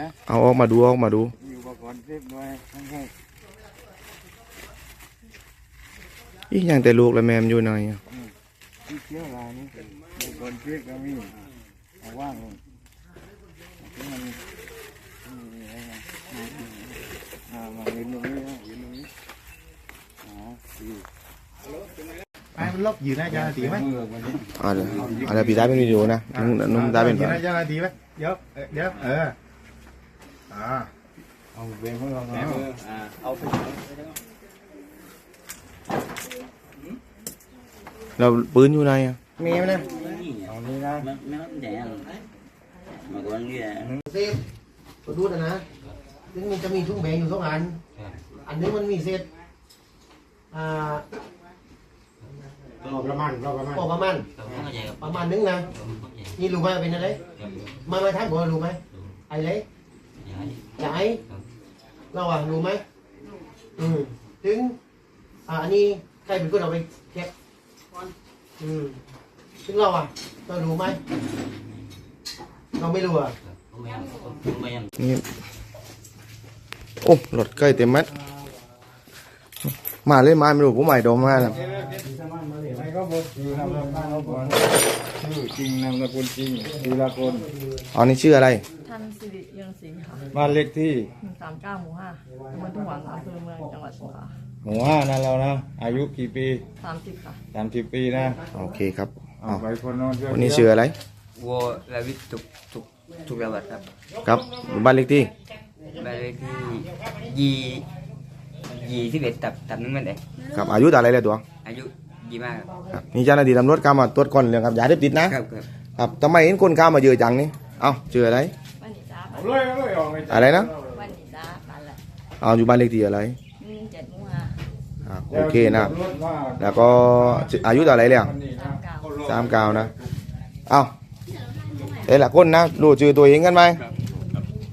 นะเอาออกมาดูออกมาดูมีอุปกรณ์เรียบร้อยทั้งหกอีหยังแต่ลูกและแม่มนอยู่หน่อยอะที่เชี่ยวรายนี่อุปกรณ์เรียบก็มีเอาว่างลงที่มันมีอะไรนะอ่ามายืนตรงนี้นะยืนตรงนี้อ๋อดีไอ้มันลบอยู่นะเจ้าหน้าที่ไหมมือวันนี้อ่าเดี๋ยวอ่าเดี๋ยวพี่ได้เป็นวิดีโอนะนุ่มนุ่มได้เป็นอยู่ผ่านนะเจ้าหน้าที่ไหมเดี๋ยวเอ่อเดี๋ยวเออ อ่าเอาเบงของเราเนาะเราปืนอยู่ไหนอะมีไหมนะเอานี้นะ Nó nó đẻ mà còn kia เซฟตัวดูนะนะซึ่งมันจะมีช่วงแบ่งอยู่สองอัน อันนึงมันมีเศษอ่าเราประมาณเราประมาณพอประมาณ không có gì ประมาณนึงนะ không có gì นี่รู้ไหมว่าเป็นอะไรมามาท่านบอกว่ารู้ไหมไอ้ เล็ก dạ จ่ายเราอะรู้ไหม อืม ถึง อ่าอันนี้ใครเป็นคนเอาไปแคปอืม ถึงเราอะเรารู้ไหม เราไม่รู้อะ không biết không biết นี่โอ้รถใกล้เต็มมัดมาเลยมาไม่รู้ผมใหม่ดมมาแล้วไม่ก็บดอยู่นามสกุลเขาก่อนชื่อจริงนามสกุลจริงทีละคน อ๋อนี่ชื่ออะไร บ้านเลขที่หนึ่งสามเก้าหมู่ห้าตำบลทุ่งหวางอำเภอเมืองจังหวัดสงขลาหมู่ห้านะเรานะ อายุกี่ปีสามสิบค่ะ สามสิบปีนะโอเคครับเอาไปคนโน้นเชื่อคนนี้ชื่ออะไร vô là biết tục tục tục là vật ครับครับบ้านเลขที่บ้านเลขที่ยี่ยี่สิบเอ็ดตับตับนึงมันเองครับอายุต่าอะไรเลยตัวอายุยี่มากครับครับนี่เจ้าหน้าที่ตำรวจเข้ามาตรวจก่อนเรื่องครับยาเสพติดนะครับครับ ครับทำไมเห็นคนเข้ามาเยอะจังนี่เอ้าชื่ออะไรวันนี้จ้าเอาเลยเอาเลยออกไปอะไรนะวันนี้จ้าปันละเอาอยู่บ้านเลขที่อะไรหนึ่งเจ็ดหมู่ห้าอ่าโอเคนะรถว่าแล้วก็อายุต่าอะไรเลยวันนี้สานะมเก้าสามเก้านะ เอาเอ้ละคนนะรู้ชื่อตัวเองกันไหม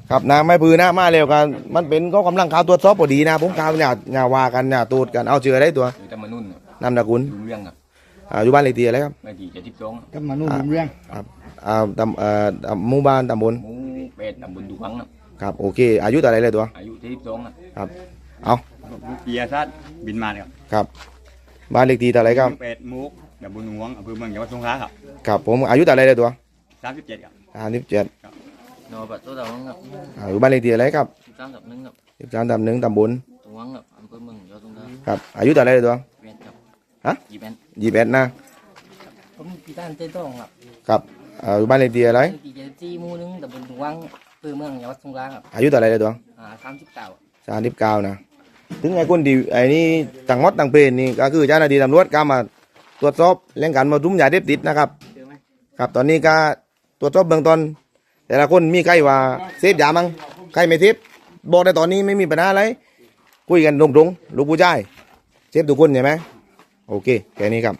ครับนะไม่พือนะมาเร็วกัน มันเป็นก็กำลังข่าวตรวจสอบพอดีนะผมข่าวเนี่ยอย่าว่ากันอย่าตูดกันเอาชื่ออะไรตัวอยู่แต่มานุ่นนามสกุลลุงเรื่องอะอ่าอยู่บ้านเลขที่อะไรครับไม่ดีจะทิพย์สองก็มานู่นเรื่องครับอ่าตำเอ่อตำหมู่บ้านตำบลหมูเป็ด ตำบลดูฟังอะครับ โอเค อายุต่าอะไรเลยตัว อายุทิพย์สองอะครับ เอาเบียร์ซัดบินมาเนี่ยครับครับบ้านเลขที่ต่าอะไรครับ เป็ดมุกแบบบุญหวงอำเภอเมืองจังหวัดสงขลาครับครับผม อายุต่าอะไรเลยตัวสามสิบเจ็ดครับสามสิบเจ็ดนอบัตรตัวเราครับอ่าอยู่บ้านเลขที่อะไรครับสิบสามตับนึงครับสิบสามตำหนึ่งตำบลตรงวังครับอำเภอเมืองยอดตรงนั้นครับ อายุต่าอะไรเลยตัวเวียนครับฮะยี่แปนยี่สิบเอ็ดนะ ผมพี่ต้านเต้ต้องครับครับอ่าอยู่บ้านเลขที่อะไร ที่เจ็ดสี่หมู่หนึงตำบลทุ่งวัง อำเภอเมืองจังหวัดสงขลาครับอายุต่าอะไรเลยตัวอ่าสามสิบเก้าสามสิบเก้านะถึงไอ้คนที่ไอ้นี่ต่างมดต่างเป็นนี่ก็คือเจ้าหน้าที่ตำรวจก็มาตรวจสอบเรื่องการมาทุ่มยาเสพติดนะครับ เจอไหมครับตอนนี้ก็ตรวจสอบเบื้องต้นแต่ละคนมีใครว่าเสพยามั้งใครไม่เสพบอกได้ตอนนี้ไม่มีปัญหาอะไรคุยกันตรงๆลูกผู้ชายเสพทุกคนใช่ไหมโอเคแค่นี้ครับ